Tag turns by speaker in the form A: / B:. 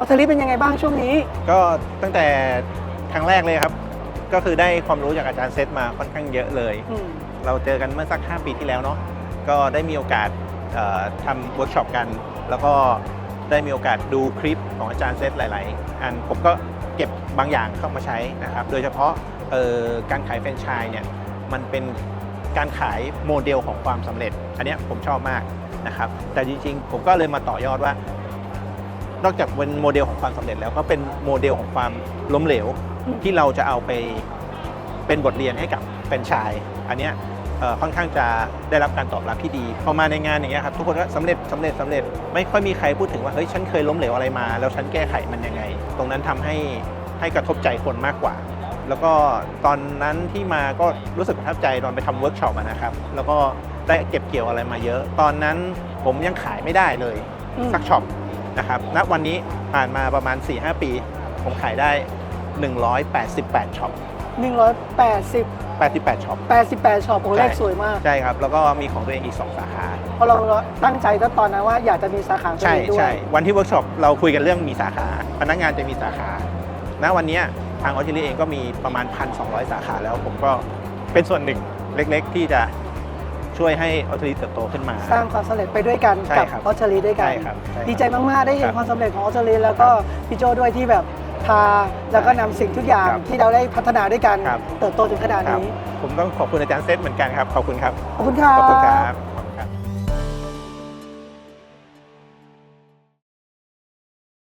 A: ออเทอรี่เป็นยังไงบ้างช่วงนี้
B: ก็ตั้งแต่ครั้งแรกเลยครับ ก็คือได้ความรู้จากอาจารย์เซตมาค่อนข้างเยอะเลย
A: อืม
B: เราเจอกันเมื่อสัก 5 ปีที่แล้วเนาะ ก็ได้มีโอกาสเอ่อทำเวิร์กช็อปกัน แล้วก็ได้มีโอกาสดูคลิปของอาจารย์เซตหลาย ๆ อันผมก็เก็บบางอย่างเข้ามาใช้นะครับ โดยเฉพาะเอ่อการขายแฟรนไชส์เนี่ย มันเป็นการขายโมเดลของความสำเร็จ อันเนี้ยผมชอบมากนะครับ แต่จริง ๆ ผมก็เลยมาต่อยอดว่า นอกจากเป็นโมเดลของความสำเร็จแล้วก็เป็นโมเดลของความล้มเหลว
A: อืม
B: ที่เราจะเอาไปเป็นบทเรียนให้กับแฟรนไชส์อันเนี้ยเอ่อค่อนข้างจะได้รับการตอบรับที่ดีพอมาในงานอย่างเงี้ยครับทุกคนก็สำเร็จสำเร็จสำเร็จ ไม่ค่อยมีใครพูดถึงว่าเฮ้ยฉันเคยล้มเหลวอะไรมา แล้วฉันแก้ไขมันยังไง ตรงนั้นทำให้ให้กระทบใจคนมากกว่า แล้วก็ตอนนั้นที่มาก็รู้สึกประทับใจตอนไปทำเวิร์กช็อปอะนะครับ แล้วก็ได้เก็บเกี่ยวอะไรมาเยอะ ตอนนั้นผมยังขายไม่ได้เลย
A: อืม
B: สักช็อป นะครับณวันนี้ผ่านมาประมาณ 4-5 ปี ผมขายได้ 188ช็อป
A: หนึ่งร้อยแปดสิบ
B: 88ช็อป
A: แปดสิบแปดช็อปโอ้
B: ใช่
A: เลขสวยมาก
B: ใช่ครับ แล้วก็มีของตัวเองอีก 2 สาขา
A: เพราะเราตั้งใจตั้งตอนนั้นว่าอยากจะมีสาขาตัว
B: ใช่
A: เองด้วย
B: ใช่วันที่เวิร์กช็อปเราคุยกันเรื่องมีสาขา พนักงานจะมีสาขา ณ วันนี้ทางออจิลีเองก็มีประมาณ 1,200 สาขาแล้ว ผมก็เป็นส่วนหนึ่งเล็กๆ ที่จะ ช่วยให้ออจิลีเติบโตขึ้นมา
A: สร้างความสำเร็จไปด้วยกัน
B: ใช่
A: กับ
B: ครับ
A: ออเทอรี่ด้วยกัน
B: ใช่ครับใช่ครับ
A: ดีใจมากๆ ได้เห็น
B: ครับ
A: ความสำเร็จของออเทอรี่แล้วก็พี่โจด้วยที่แบบพาแล้วก็นำสิ่งทุกอย่าง
B: ครับ
A: ที่เราได้พัฒนาด้วยกัน
B: ครับ
A: เติบโตถึงขนาด
B: ครับ
A: นี้
B: ผมต้องขอบคุณอาจารย์เซตเหมือนกันครับ ขอบคุณครับ
A: ขอบคุณครับ
B: ขอบคุณครับ